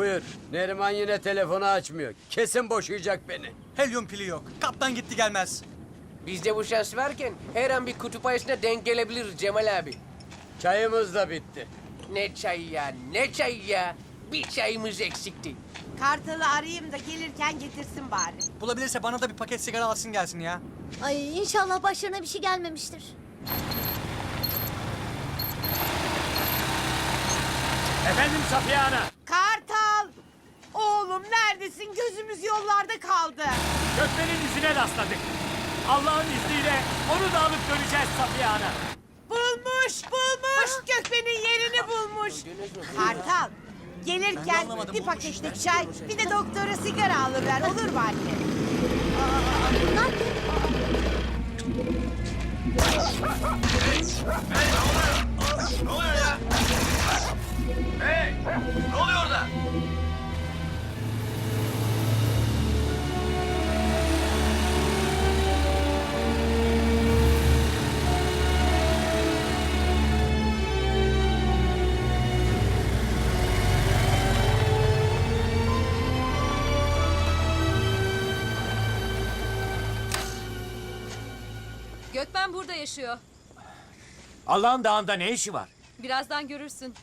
Buyur. Neriman yine telefonu açmıyor. Kesin boşayacak beni. Helyum pili yok. Kaptan gitti gelmez. Bizde bu şans varken her an bir kutup ayısına denk gelebilir Cemal abi. Çayımız da bitti. Ne çay ya, ne çay ya. Bir çayımız eksikti. Kartalı arayayım da gelirken getirsin bari. Bulabilirse bana da bir paket sigara alsın gelsin ya. Ay inşallah başlarına bir şey gelmemiştir. Efendim Safiye Ana. Oğlum neredesin? Gözümüz yollarda kaldı. Gökmen'in izine rastladık. Allah'ın izniyle onu da alıp döneceğiz Safiye Ana. Bulmuş, bulmuş. Gökmen'in yerini bulmuş. Kartal, gelirken bir paketlik çay, bir de doktora sigara alıver. Olur mu anne? Bunlar Ne Gökmen burada yaşıyor. Allah'ın dağında ne işi var? Birazdan görürsün.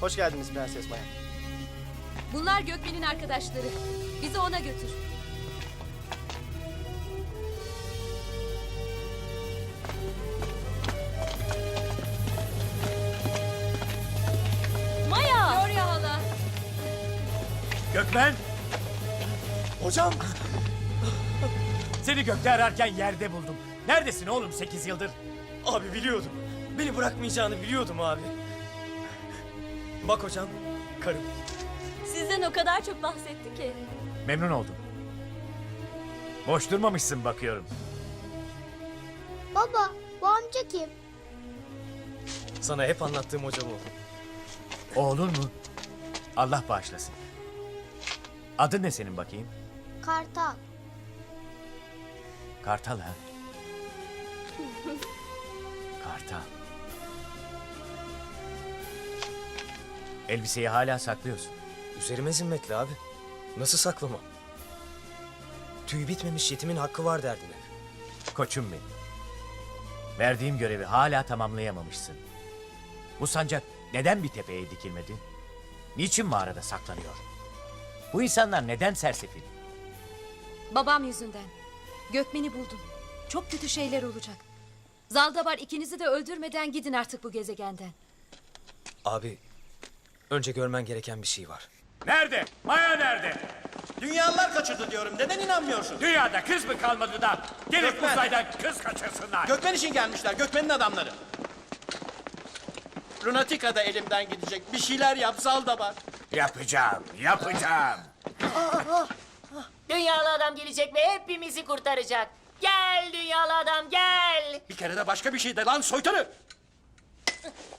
Hoş geldiniz Prenses Maya. Bunlar Gökmen'in arkadaşları. Bizi ona götür. Maya! Gloria hala. Gökmen, Hocam! seni gökte ararken yerde buldum. Neredesin oğlum 8 yıldır? Abi biliyordum. Beni bırakmayacağını biliyordum abi. Bak hocam, karım. Sizden o kadar çok bahsetti ki. Memnun oldum. Boş durmamışsın bakıyorum. Baba bu amca kim? Sana hep anlattığım hocam o. Oğlun mu? Allah bağışlasın. Adın ne senin bakayım? Kartal. Kartal ha? Kartal. Elbiseyi hala saklıyorsun. Üzerime zimmetli abi. Nasıl saklamam? Tüy bitmemiş yetimin hakkı var derdin hep. Koçum benim. Verdiğim görevi hala tamamlayamamışsın. Bu sancak neden bir tepeye dikilmedi? Niçin mağarada saklanıyor? Bu insanlar neden sersefil? Babam yüzünden. Gökmen'i buldum. Çok kötü şeyler olacak. Zaldabar ikinizi de öldürmeden gidin artık bu gezegenden. Abi, önce görmen gereken bir şey var. Nerede? Maya nerede? Dünyalılar kaçırdı diyorum. Neden inanmıyorsun? Dünyada kız mı kalmadı da gelip Gökmen. uzaydan kız kaçırsınlar? Gökmen için gelmişler. Gökmen'in adamları. Lunatika da elimden gidecek. Bir şeyler yap da var. yapacağım, yapacağım. Dünyalı adam gelecek ve hepimizi kurtaracak. Gel dünyalı adam gel. Bir kere de başka bir şey de lan soytarı.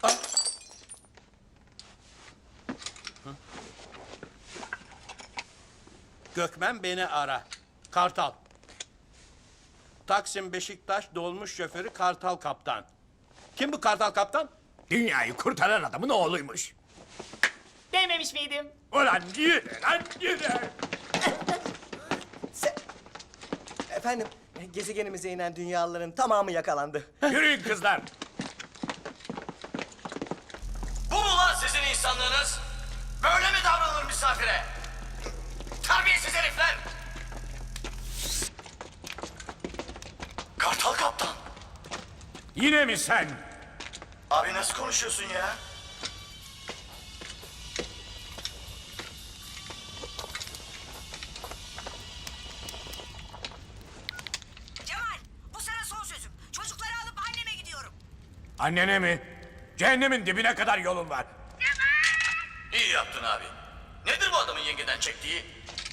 Ah. Gökmen beni ara. Kartal. Taksim Beşiktaş dolmuş şoförü Kartal Kaptan. Kim bu Kartal Kaptan? Dünyayı kurtaran adamın oğluymuş. Dememiş miydim? Ulan yürü lan yürü. Efendim, gezegenimize inen dünyalıların tamamı yakalandı. Yürüyün kızlar. Bu mu lan sizin insanlığınız? Böyle mi davranılır misafire? Terbiyesiz herifler! Kartal kaptan. Yine mi sen? Abi nasıl konuşuyorsun ya? Annene mi? Cehennemin dibine kadar yolun var. İyi yaptın abi. Nedir bu adamın yengeden çektiği?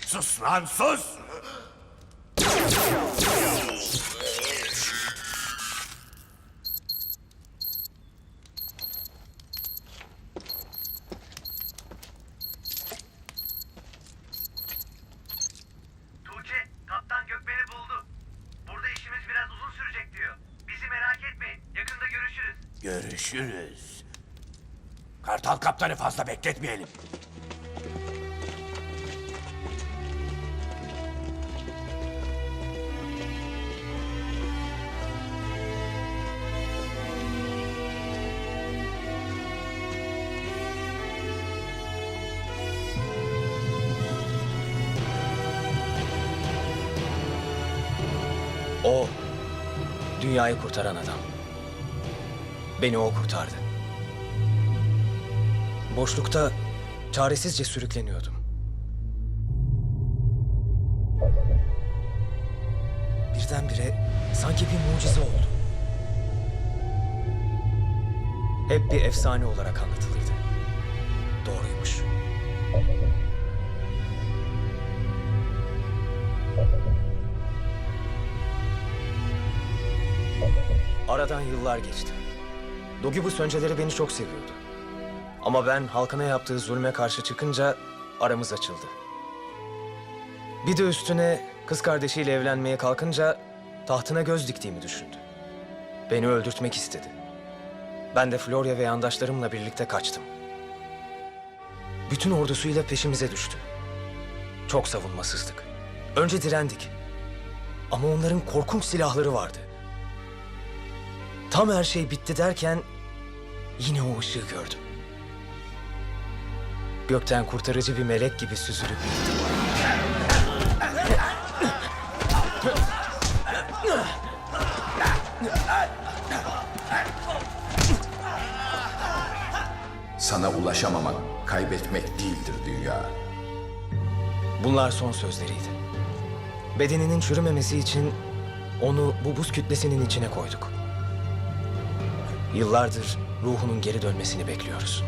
Sus lan sus. Görüşürüz. Kartal kaptanı fazla bekletmeyelim. O dünyayı kurtaran adam. Beni o kurtardı. Boşlukta çaresizce sürükleniyordum. Birdenbire sanki bir mucize oldu. Hep bir efsane olarak anlatılırdı. Doğruymuş. Aradan yıllar geçti. Dogi bu sönceleri beni çok seviyordu. Ama ben halkına yaptığı zulme karşı çıkınca aramız açıldı. Bir de üstüne kız kardeşiyle evlenmeye kalkınca tahtına göz diktiğimi düşündü. Beni öldürtmek istedi. Ben de Florya ve yandaşlarımla birlikte kaçtım. Bütün ordusuyla peşimize düştü. Çok savunmasızdık. Önce direndik. Ama onların korkunç silahları vardı. Tam her şey bitti derken yine o ışığı gördüm. Gökten kurtarıcı bir melek gibi süzülüp gitti. Sana ulaşamamak kaybetmek değildir dünya. Bunlar son sözleriydi. Bedeninin çürümemesi için onu bu buz kütlesinin içine koyduk. Yıllardır ruhunun geri dönmesini bekliyoruz.